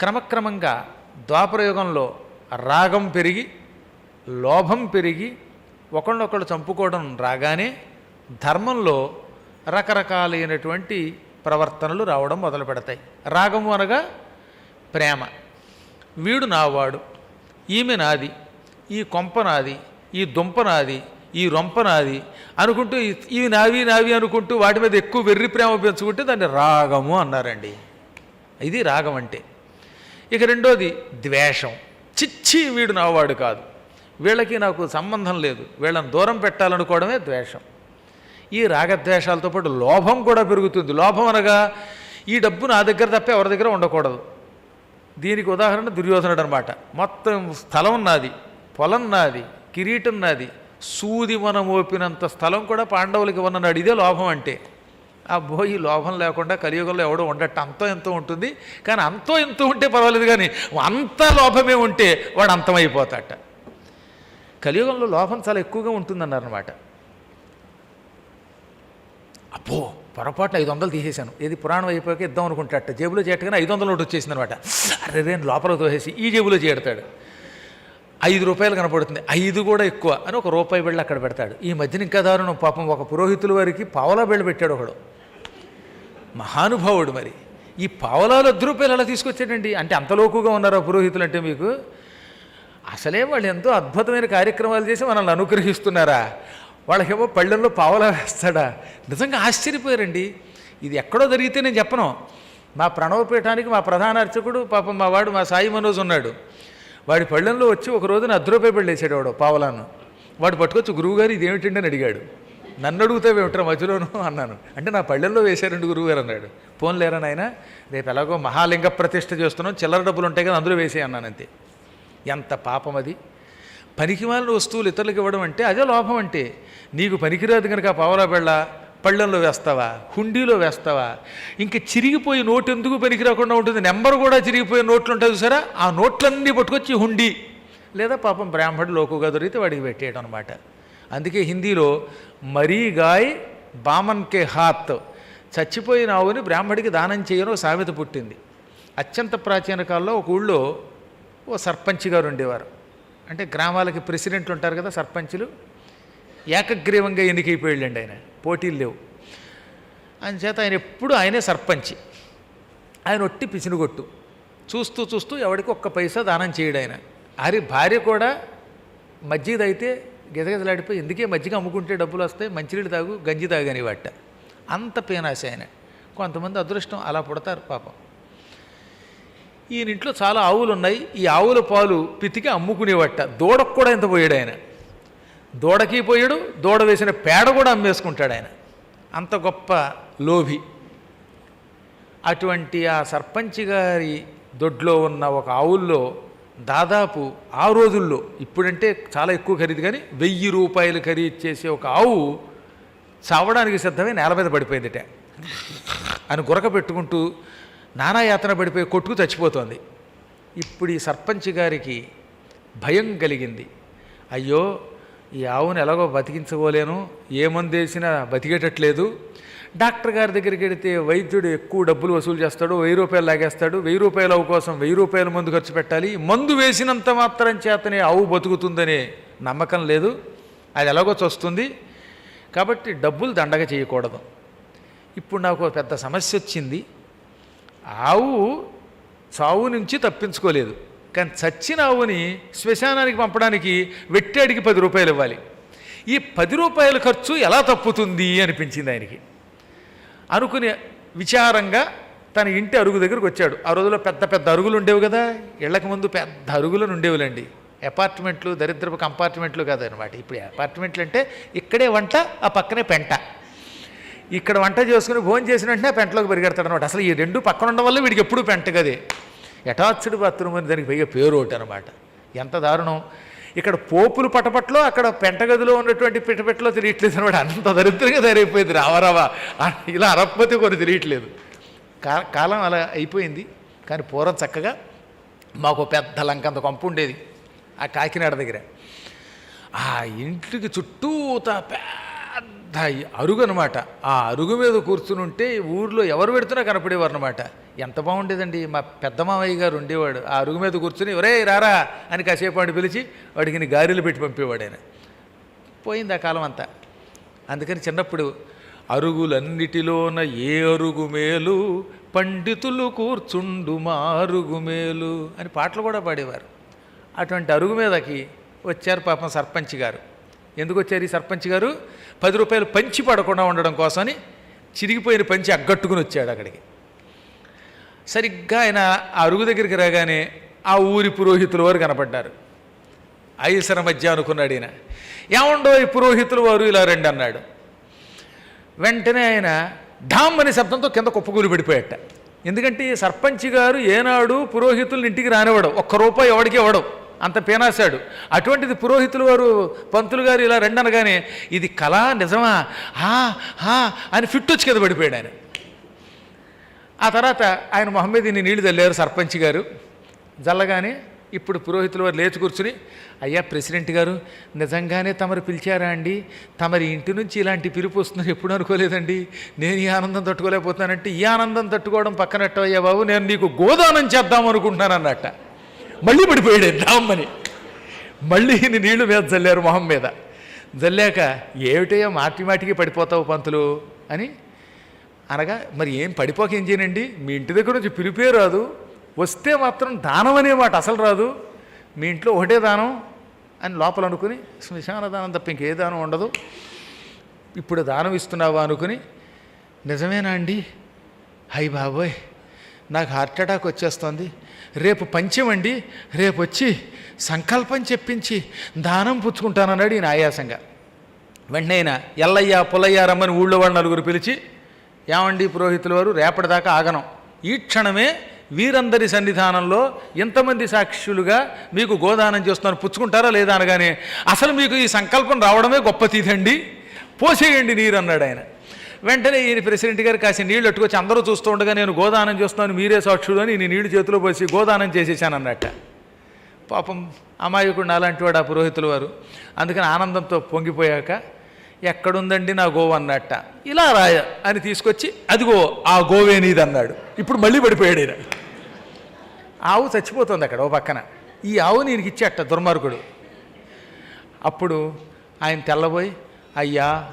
క్రమక్రమంగా ద్వాపరయుగంలో రాగం పెరిగి లోభం పెరిగి ఒకళ్ళొకళ్ళు చంపుకోవడం రాగానే ధర్మంలో రకరకాలైనటువంటి ప్రవర్తనలు రావడం మొదలు పెడతాయి. రాగము అనగా ప్రేమ. వీడు నావాడు ఈమె నాది ఈ కొంప నాది ఈ దుంప నాది ఈ రొంప నాది అనుకుంటూ ఇవి నావి నావి అనుకుంటూ వాటి మీద ఎక్కువ వెర్రి ప్రేమ పెంచుకుంటే దాన్ని రాగము అన్నారండి. ఇది రాగం అంటే. ఇక రెండోది ద్వేషం. చిచ్చి వీడు నావాడు కాదు. వీళ్ళకి నాకు సంబంధం లేదు. వీళ్ళని దూరం పెట్టాలనుకోవడమే ద్వేషం. ఈ రాగద్వేషాలతో పాటు లోభం కూడా పెరుగుతుంది. లోభం అనగా ఈ డబ్బు నా దగ్గర తప్ప ఎవరి దగ్గర ఉండకూడదు. దీనికి ఉదాహరణ దుర్యోధనుడు అనమాట మొత్తం స్థలం నాది పొలం నాది కిరీటం నాది సూది మనం ఓపినంత స్థలం కూడా పాండవులకి ఇవ్వనన్నాడు ఇదే లోభం అంటే. అబ్బో ఈ లోభం లేకుండా కలియుగంలో ఎవడో ఉండట అంతో ఎంతో ఉంటుంది. కానీ అంతో ఎంతో ఉంటే పర్వాలేదు కానీ అంత లోభమే ఉంటే వాడు అంతమైపోతాట. కలియుగంలో లోభం చాలా ఎక్కువగా ఉంటుందన్నారనమాట అబ్బో పొరపాటున ఐదు వందలు తీసేశాను. ఏది పురాణం అయిపోయాక ఇద్దాం అనుకుంటాట. జేబులో చేయటగానే ఐదు వందల నోటు వచ్చేసింది అనమాట అరే రేను లోపల తోసేసి ఈ జేబులో చేడతాడు ఐదు రూపాయలు కనపడుతుంది. ఐదు కూడా ఎక్కువ అని ఒక రూపాయి బిళ్ళ అక్కడ పెడతాడు. ఈ మధ్యన ఇంకా దారుణం. పాపం ఒక పురోహితుల వారికి పావలా బిళ్ళ పెట్టాడు ఒకడు. మహానుభావుడు మరి. ఈ పావలాలు వద్ద రూపాయలు అలా తీసుకొచ్చాడండి? అంటే అంత లోకుగా ఉన్నారా పురోహితులు అంటే మీకు? అసలే వాళ్ళు ఎంతో అద్భుతమైన కార్యక్రమాలు చేసి మనల్ని అనుగ్రహిస్తున్నారా? వాళ్ళకేమో పళ్ళల్లో పావలా వేస్తాడా? నిజంగా ఆశ్చర్యపోయారండి. ఇది ఎక్కడో జరిగితే నేను చెప్పను. మా ప్రణవపీఠానికి మా ప్రధాన అర్చకుడు పాపం మా వాడు మా సాయి మనోజ్ ఉన్నాడు. వాడి పళ్ళెంలో వచ్చి ఒక రోజున అర్ధ రూపాయి పళ్ళు వేసాడు వాడు పావలాను. వాడు పట్టుకొచ్చి గురువుగారు ఇదేమిటండి అని అడిగాడు. నన్ను అడుగుతావేమిట్రా మధ్యలోను అన్నాను. అంటే నా పళ్ళెల్లో వేశారండి గురువుగారు అన్నాడు. ఫోన్ లేరా నాయన? రేపు ఎలాగో మహాలింగ ప్రతిష్ఠ చేస్తున్నాం చిల్లర డబ్బులు ఉంటాయి కదా అందులో వేసే అన్నాను అంతే. ఎంత పాపం అది. పనికిమాలిన వస్తువులు ఇతరులకు ఇవ్వడం అంటే అదే లోపం అంటే. నీకు పనికిరాదు కనుక ఆ పావలా బెళ్ళ పళ్ళెంలో వేస్తావా? హుండీలో వేస్తావా? ఇంకా చిరిగిపోయి నోటు ఎందుకు పనికి రాకుండా ఉంటుంది? నెంబర్ కూడా చిరిగిపోయే నోట్లు ఉంటాయి చూసారా? ఆ నోట్లన్నీ పట్టుకొచ్చి హుండీ. లేదా పాపం బ్రాహ్మడు లోకుగా దొరికితే వాడికి పెట్టేయడం అనమాట అందుకే హిందీలో మరీ గాయ్ బామన్ కే హాత్ చచ్చిపోయిన ఆవుని బ్రాహ్మడికి దానం చేయను సామెత పుట్టింది. అత్యంత ప్రాచీన కాలంలో ఒక ఊళ్ళో ఓ సర్పంచ్ గారు ఉండేవారు. అంటే గ్రామాలకి ప్రెసిడెంట్లు ఉంటారు కదా సర్పంచులు. ఏకగ్రీవంగా ఎన్నికైపోయాళ్ళండి ఆయన. పోటీలు లేవు. ఆయన చేత ఆయన ఎప్పుడు ఆయనే సర్పంచి. ఆయన ఒట్టి పిసినుగొట్టు చూస్తూ చూస్తూ ఎవడికి ఒక్క పైసా దానం చేయడు ఆయన. అరి భార్య కూడా మజ్జిగ తాగితే ఎందుకే మజ్జిగ అమ్ముకుంటే డబ్బులు వస్తాయి? మంచినీళ్ళు తాగు గంజి తాగని వాట. అంత పీనాశ ఆయన కొంతమంది అదృష్టం అలా పుడతారు పాపం. ఈయన ఇంట్లో చాలా ఆవులు ఉన్నాయి ఈ ఆవుల పాలు పితికి అమ్ముకునేవట. దూడకు కూడా ఎంత పోయాడు ఆయన దూడకి పోయాడు దూడ వేసిన పేడ కూడా అమ్మేసుకుంటాడు ఆయన అంత గొప్ప లోభి. అటువంటి ఆ సర్పంచ్ గారి దొడ్లో ఉన్న ఒక ఆవుల్లో దాదాపు ఆ రోజుల్లో ఇప్పుడంటే చాలా ఎక్కువ ఖరీదు కానీ వెయ్యి రూపాయలు ఖరీదు చేసే ఒక ఆవు చావడానికి సిద్ధమై నేల మీద పడిపోయిందిట. అని గురక పెట్టుకుంటూ నానాయాతన పడిపోయి కొట్టుకు చచ్చిపోతోంది. ఇప్పుడు ఈ సర్పంచ్ గారికి భయం కలిగింది. అయ్యో ఈ ఆవును ఎలాగో బతికించుకోలేను ఏ మందు వేసినా బతికేటట్లేదు డాక్టర్ గారి దగ్గరికి వెడితే వైద్యుడు ఎక్కువ డబ్బులు వసూలు చేస్తాడు వెయ్యి రూపాయలు లాగేస్తాడు. వెయ్యి రూపాయల ఆవు కోసం వెయ్యి రూపాయల మందు ఖర్చు పెట్టాలి. మందు వేసినంత మాత్రం చేతనే ఆవు బతుకుతుందనే నమ్మకం లేదు. అది ఎలాగో చూస్తుంది. కాబట్టి డబ్బులు దండగ చేయకూడదు. ఇప్పుడు నాకు ఒక పెద్ద సమస్య వచ్చింది. ఆవు చావు నుంచి తప్పించుకోలేదు. కానీ చచ్చిన ఆవుని శ్మశానానికి పంపడానికి వెట్టాడికి పది రూపాయలు ఇవ్వాలి. ఈ పది రూపాయల ఖర్చు ఎలా తప్పుతుంది అనిపించింది ఆయనకి. అనుకుని విచారంగా తన ఇంటి అరుగు దగ్గరకు వచ్చాడు. ఆ రోజుల్లో పెద్ద పెద్ద అరుగులు ఉండేవి కదా. ఇళ్ళకు ముందు పెద్ద అరుగులను ఉండేవులండి. అపార్ట్మెంట్లు దరిద్రపు కంపార్ట్మెంట్లు కాదనమాట ఇప్పుడు అపార్ట్మెంట్లు అంటే ఇక్కడే వంట ఆ పక్కనే పెంట. ఇక్కడ వంట చేసుకుని భోజనం చేసిన వెంటనే ఆ పెంటలోకి పరిగెడతాడు అనమాట అసలు ఈ రెండు పక్కన ఉండడం వల్ల వీడికి ఎప్పుడు పెంట కదే అటాచ్డ్ బాత్రూమ్ అని దానికి పైగా పేరు ఒకటి అనమాట ఎంత దారుణం. ఇక్కడ పోపులు పటపట్లో అక్కడ పెంటగదిలో ఉన్నటువంటి పిటపెట్టలో తెలియట్లేదు అనమాట. అంత దరిద్రంగా తయారైపోయింది రావరావా ఇలా అరపతి కొన్ని తెలియట్లేదు. కాలం అలా అయిపోయింది. కానీ పూర్వం చక్కగా మాకు పెద్ద లంకంత కొంపు ఉండేది ఆ కాకినాడ దగ్గర. ఆ ఇంటికి చుట్టూత పెద్ద అరుగు అనమాట. ఆ అరుగు మీద కూర్చుని ఉంటే ఊర్లో ఎవరు పెడుతున్నా కనపడేవారు అనమాట. ఎంత బాగుండేదండి. మా పెద్ద మామయ్య గారు ఉండేవాడు. ఆ అరుగు మీద కూర్చుని ఒరే రారా అని కాసేపు వాడిని పిలిచి వాడికి గారెలు పెట్టి పంపేవాడు ఆయన. పోయింది ఆ కాలం అంతా. అందుకని చిన్నప్పుడు అరుగులన్నిటిలోన ఏ అరుగు మేలు పండితులు కూర్చుండు మా అరుగు మేలు అని పాటలు కూడా పాడేవారు. అటువంటి అరుగు మీదకి వచ్చారు పాపం సర్పంచ్ గారు. ఎందుకు వచ్చారు ఈ సర్పంచ్ గారు? పది రూపాయలు పంచి పడకుండా ఉండడం కోసమని చిరిగిపోయిన పంచి అగ్గట్టుకుని వచ్చాడు అక్కడికి. సరిగ్గా ఆయన ఆ అరుగు దగ్గరికి రాగానే ఆ ఊరి పురోహితుల వారు కనపడ్డారు. ఐసర మధ్య అనుకున్నాడు ఈయన. ఏముండో ఈ పురోహితులు వారు ఇలా రండి అన్నాడు. వెంటనే ఆయన ఢామ్ అనే శబ్దంతో కింద కుప్పకూలి పడిపోయాట. ఎందుకంటే ఈ సర్పంచ్ గారు ఏనాడు పురోహితుల్ని ఇంటికి రానివ్వడం. ఒక్క రూపాయి ఎవడికి ఇవ్వడం. అంత పేనాశాడు. అటువంటిది పురోహితులు వారు పంతులు గారు ఇలా రండి అనగానే ఇది కళ నిజమా? హా హా అని ఫిట్ వచ్చి కింద పడిపోయాడు ఆయన. ఆ తర్వాత ఆయన మొహమ్మద్ ఇన్ని నీళ్ళు చల్లారు సర్పంచ్ గారు. జల్లగానే ఇప్పుడు పురోహితుల వారు లేచి కూర్చుని అయ్యా ప్రెసిడెంట్ గారు నిజంగానే తమరు పిలిచారా అండి? తమరి ఇంటి నుంచి ఇలాంటి పిలుపు వస్తుందని ఎప్పుడు అనుకోలేదండి. నేను ఈ ఆనందం తట్టుకోలేకపోతున్నానంటే ఈ ఆనందం తట్టుకోవడం పక్కనట్టు అయ్యా బాబు? నేను నీకు గోదానం చేద్దాం అనుకుంటున్నాను అన్నట్ట మళ్ళీ పడిపోయాడు దామ్మని మళ్ళీ ఇన్ని నీళ్ళు మీద చల్లారు మొహం మీద. జల్లాక ఏమిటయ్యా మాటి మాటికి పడిపోతావు పంతులు? అని అనగా మరి ఏం పడిపోక ఏం చేయనండి? మీ ఇంటి దగ్గర నుంచి పిలిపే రాదు. వస్తే మాత్రం దానం అనే మాట అసలు రాదు. మీ ఇంట్లో ఒకటే దానం అని లోపల అనుకుని శ్మశాన దానం తప్ప ఇంకే దానం ఉండదు. ఇప్పుడు దానం ఇస్తున్నావా? అనుకుని నిజమేనా అండి? హై బాబోయ్ నాకు హార్ట్ అటాక్ వచ్చేస్తుంది. రేపు పంచమండి రేపు వచ్చి సంకల్పం చెప్పించి దానం పుచ్చుకుంటానన్నాడు ఈయన ఆయాసంగా. వెంటనే ఆయన ఎల్లయ్య పుల్లయ్య రమ్మని ఊళ్ళో వాళ్ళు నలుగురు పిలిచి ఏమండి పురోహితుల వారు? రేపటిదాకా ఆగనం. ఈ క్షణమే వీరందరి సన్నిధానంలో ఎంతమంది సాక్షులుగా మీకు గోదానం చేస్తున్నాను పుచ్చుకుంటారా లేదా అనగానే అసలు మీకు ఈ సంకల్పం రావడమే గొప్ప తీదండి. పోసేయండి నీరు అన్నాడు ఆయన. వెంటనే ఈయన ప్రెసిడెంట్ గారు కాసి నీళ్ళు అట్టుకొచ్చి అందరూ చూస్తూ ఉండగా నేను గోదానం చేస్తున్నాను మీరే సాక్షుడు అని నేను నీళ్ళు చేతిలో పోసి గోదానం చేసేసాను అన్నట్ట. పాపం అమాయకుడు అలాంటి వాడు ఆ పురోహితుల వారు. అందుకని ఆనందంతో పొంగిపోయాక ఎక్కడుందండి నా గోవు అన్నట్ట. ఇలా రాయ అని తీసుకొచ్చి అదిగో ఆ గోవే నీది అన్నాడు ఇప్పుడు మళ్ళీ పడిపోయాడు ఈయన. ఆవు చచ్చిపోతుంది అక్కడ ఓ పక్కన. ఈ ఆవు నేను ఇచ్చేట దుర్మార్గుడు. అప్పుడు ఆయన తెల్లబోయి అయ్యా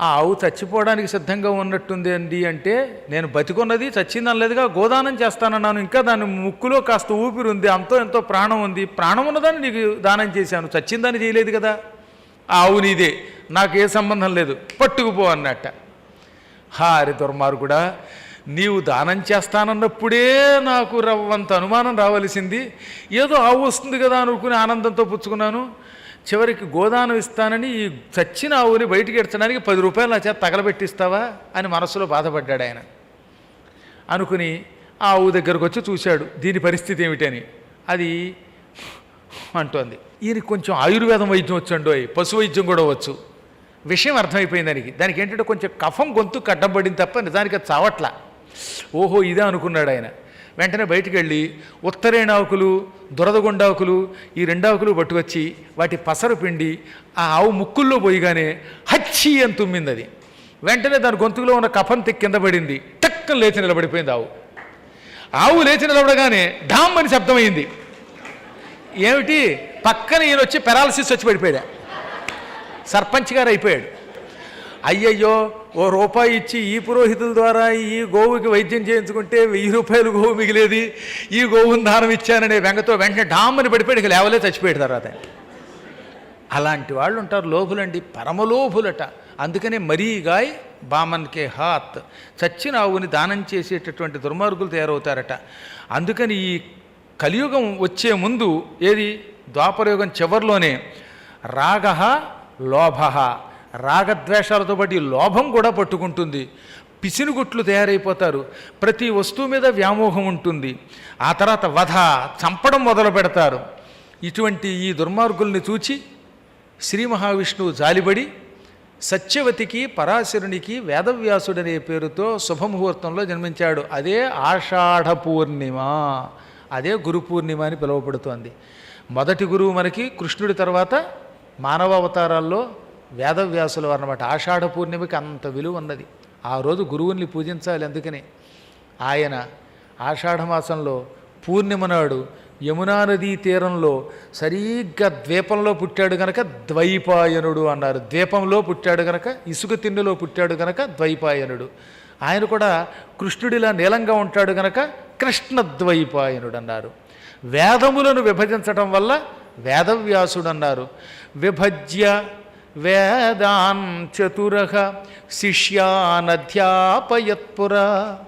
ఆ ఆవు చచ్చిపోవడానికి సిద్ధంగా ఉన్నట్టుంది అండి అంటే నేను బతికున్నది చచ్చిందనలేదుగా గోదానం చేస్తానన్నాను. ఇంకా దాని ముక్కులో కాస్త ఊపిరి ఉంది అంతో ఎంతో ప్రాణం ఉంది. ప్రాణం ఉన్నదాన్ని నీకు దానం చేశాను. చచ్చిందని చేయలేదు కదా. ఆ ఆవు నీదే నాకు ఏ సంబంధం లేదు. పట్టుకుపో అన్నట్ట. హారి దుర్మార్గుడా నీవు దానం చేస్తానన్నప్పుడే నాకు రవ్వంత అనుమానం రావలసింది. ఏదో ఆవు వస్తుంది కదా అనుకుని ఆనందంతో పుచ్చుకున్నాను. చివరికి గోదానం ఇస్తానని ఈ చచ్చిన ఆవుని బయటికి ఎడచడానికి పది రూపాయలు నా చేత తగలబెట్టిస్తావా అని మనసులో బాధపడ్డాడు ఆయన. అనుకుని ఆ ఆవు దగ్గరకు వచ్చి చూశాడు. దీని పరిస్థితి ఏమిటని. అది అంటోంది. ఈయన కొంచెం ఆయుర్వేదం వైద్యం వచ్చండో పశు వైద్యం కూడా వచ్చు. విషయం అర్థమైపోయింది దానికి. దానికి ఏంటంటే కొంచెం కఫం గొంతు కట్టబడింది తప్ప నిజానికి అది చావట్లా. ఓహో ఇదే అనుకున్నాడు ఆయన. వెంటనే బయటికి వెళ్ళి ఉత్తరేణాకులు దురదగొండాకులు ఈ రెండాకులు పట్టుకొచ్చి వాటి పసరు పిండి ఆ ఆవు ముక్కుల్లో పోయిగానే హచ్చి అని తుమ్మింది అది. వెంటనే దాని గొంతులో ఉన్న కఫం తెక్కి కింద పడింది. టక్కన లేచి నిలబడిపోయింది ఆవు. ఆవు లేచి నిలబడగానే ఢామ్ అని శబ్దమైంది ఏమిటి? పక్కన ఈయన వచ్చి పెరాలసిస్ వచ్చి పడిపోయాడు. సర్పంచ్ గారు అయిపోయాడు. అయ్యయ్యో ఓ రూపాయి ఇచ్చి ఈ పురోహితుల ద్వారా ఈ గోవుకి వైద్యం చేయించుకుంటే వెయ్యి రూపాయలు గోవు మిగిలేది ఈ గోవుని దానం ఇచ్చాననే వెంగతో వెంటనే డామ్మని పడిపోయాడు ఇక లేవలే చచ్చిపోయాడు తర్వాత అలాంటి వాళ్ళు ఉంటారు లోభులండి పరమలోభులట. అందుకనే మరీగాయ్ బామన్కే హాత్. చచ్చిన ఆవుని దానం చేసేటటువంటి దుర్మార్గులు తయారవుతారట. అందుకని ఈ కలియుగం వచ్చే ముందు ఏది? ద్వాపరయుగం చివరిలోనే రాగ లోభ రాగద్వేషాలతో పాటు లోభం కూడా పట్టుకుంటుంది. పిసినుగుట్లు తయారైపోతారు. ప్రతి వస్తువు మీద వ్యామోహం ఉంటుంది. ఆ తర్వాత వధ చంపడం మొదలు పెడతారు. ఇటువంటి ఈ దుర్మార్గుల్ని చూచి శ్రీ మహావిష్ణువు జాలిబడి సత్యవతికి పరాశరునికి వేదవ్యాసుడనే పేరుతో శుభముహూర్తంలో జన్మించాడు. అదే ఆషాఢ పూర్ణిమ. అదే గురు పూర్ణిమ అని పిలువబడుతోంది. మొదటి గురువు మనకి కృష్ణుడి తర్వాత మానవ అవతారాల్లో వేదవ్యాసులు అన్నమాట. ఆషాఢ పూర్ణిమకి అంత విలువ ఉన్నది. ఆ రోజు గురువుల్ని పూజించాలి అందుకని. ఆయన ఆషాఢమాసంలో పూర్ణిమ నాడు యమునా నదీ తీరంలో సరిగ్గా ద్వీపంలో పుట్టాడు గనక ద్వైపాయనుడు అన్నారు. ద్వీపంలో పుట్టాడు గనక ఇసుక తిండిలో పుట్టాడు గనక ద్వైపాయనుడు. ఆయన కూడా కృష్ణుడిలా నీలంగా ఉంటాడు గనక కృష్ణద్వైపాయనుడు అన్నారు. వేదములను విభజించటం వల్ల వేదవ్యాసుడు అన్నారు విభజ్య వేదాన్ చతురహ శిష్యానధ్యాపయత్పుర.